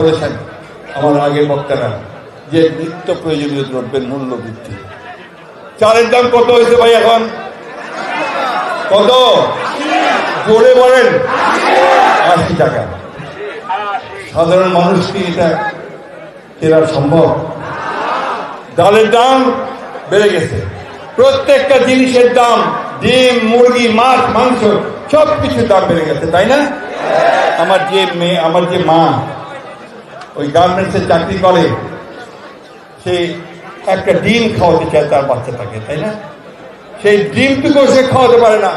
বলেছেন আমার আগের বক্তারা, যে নিত্য প্রয়োজনীয় দ্রব্যের মূল্য বৃদ্ধি। চালের দাম কত হয়েছে ভাই এখন? কত? জোরে বলেন। আশি টাকা। সাধারণ মানুষ কি এটা কেনা সম্ভব? ডালের দাম বেড়ে গেছে। প্রত্যেকটা জিনিসের দাম, ডিম, মুরগি, মাছ, মাংস সব কিছুর দাম বেড়ে গেছে, তাই না? আমার যে মেয়ে, আমার যে মা ওই গার্মেন্টসে চাকরি করে, সে একটা ডিম খাওয়াতে চায়, তার বাচ্চাটাকে তাই না? সেই ডিমটুকু সে খাওয়াতে পারে না।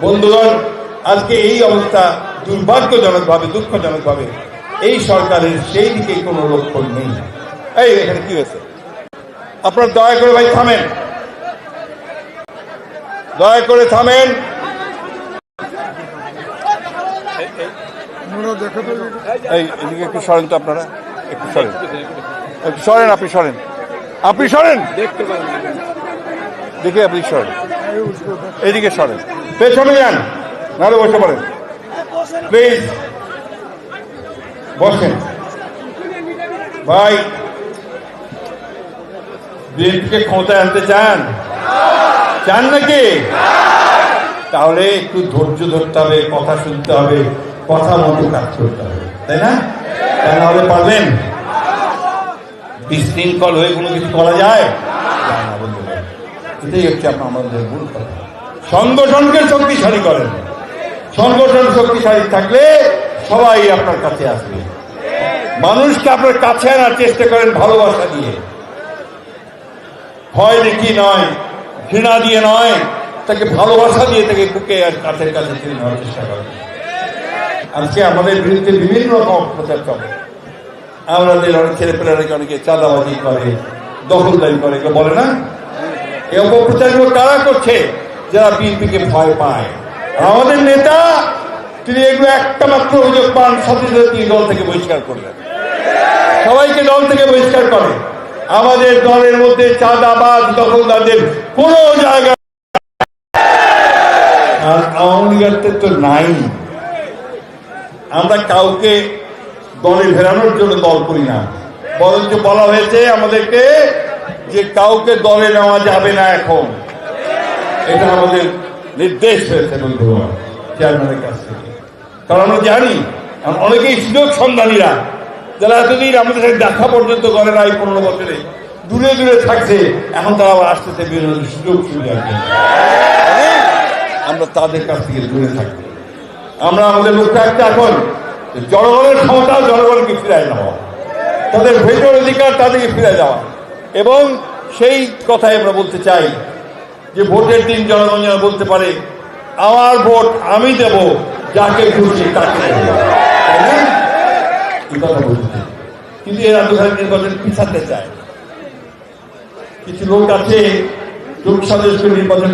বন্ধুগণ, আজকে এই অবস্থা দুর্ভাগ্যজনকভাবে, দুঃখজনকভাবে, এই সরকারের সেই দিকে কোনো লক্ষণ নেই। এই, এখানে কি হয়েছে? আপনার দয়া করে ভাই থামেন। দয়া করে থামেন। এই, এদিকে একটু সরেন তো আপনারা। একটু সরেন। একটু সরেন, আপনি সরেন। আপনি সরেন? দেখে আপনি সরেন। এদিকে সরেন। পেছনে যান। নাহলে বসে পড়েন। প্লিজ। বসেন। ভাই বিএনপিকে ক্ষমতায় আনতে চান? চান নাকি? তাহলে একটু ধৈর্য ধরতে হবে, কথা শুনতে হবে। কথা মতো কাজ করতে হবে, তাই না? তা নাহলে পারবেন বিশৃঙ্খল হয়ে কোনো কিছু করা যায়? না। এটাই হচ্ছে আপনার আমাদের মূল কথা। সংগঠনকে শক্তিশালী করেন। সংগঠন শক্তিশালী থাকলে সবাই আপনার কাছে আসবে। মানুষকে আপনার কাছে আনার চেষ্টা করেন ভালোবাসা দিয়ে। ভয় দেখি নয়, ঘৃণা দিয়ে নয়, তাকে ভালোবাসা দিয়ে তাকে বুকে আর কাছের কাছে টেনে নেওয়ার চেষ্টা করেন। আজকে আমাদের বিরুদ্ধে বিভিন্ন রকম অপপ্রচার চলে। আমাদের অনেক ছেলেপেলেরাকে অনেকে চাঁদাবাজি করে, দখলদারি করে কেউ বলে না? এই অপপ্রচারগুলো কারা করছে? যারা বিএনপিকে ভয় পায়। আমাদের নেতা, তিনি এগুলো একটা মাত্র অভিযোগ পান, সাথে তিনি দল থেকে বহিষ্কার করলেন। সবাইকে দল থেকে বহিষ্কার করে। আমাদের দলের মধ্যে চাঁদাবাজ, দখলদারদের কোন জায়গা আর আওয়ামী লীগের তো নাই। আমরা কাউকে দলে ফেরানোর জন্য দল করি না। বরঞ্চ বলা হয়েছে আমাদেরকে যে কাউকে দলে নেওয়া যাবে না এখন। এটা আমাদের নির্দেশ হয়েছে বন্ধুরা চেয়ারম্যানের কাছ থেকে। কারণ আমরা জানি অনেকেই সুযোগ সন্ধানীরা যারা এতদিন আমাদের সাথে দেখা পর্যন্ত করে না এই পনেরো বছরে, দূরে দূরে থাকছে, এখন তারা আবার আসতেছে বিভিন্ন সুযোগ সুবিধা আমরা তাদের কাছ থেকে দূরে থাকব। আমরা আমাদের লক্ষ্য একটা এখন, জনগণের ক্ষমতা, জনগণকে ফিরায় নেওয়া। তাদের ভেতর অধিকার তাদেরকে ফিরে যাওয়া এবং সেই কথাই আমরা বলতে চাই যে ভোটের দিন জনগণ যেন বলতে পারে, আমার ভোট আমি দেব, যাকে খুশি তাকে কিন্তু এরা দুধার নির্বাচন পিছাতে চায়। কিছু লোক আছে লোক সদস্য নির্বাচন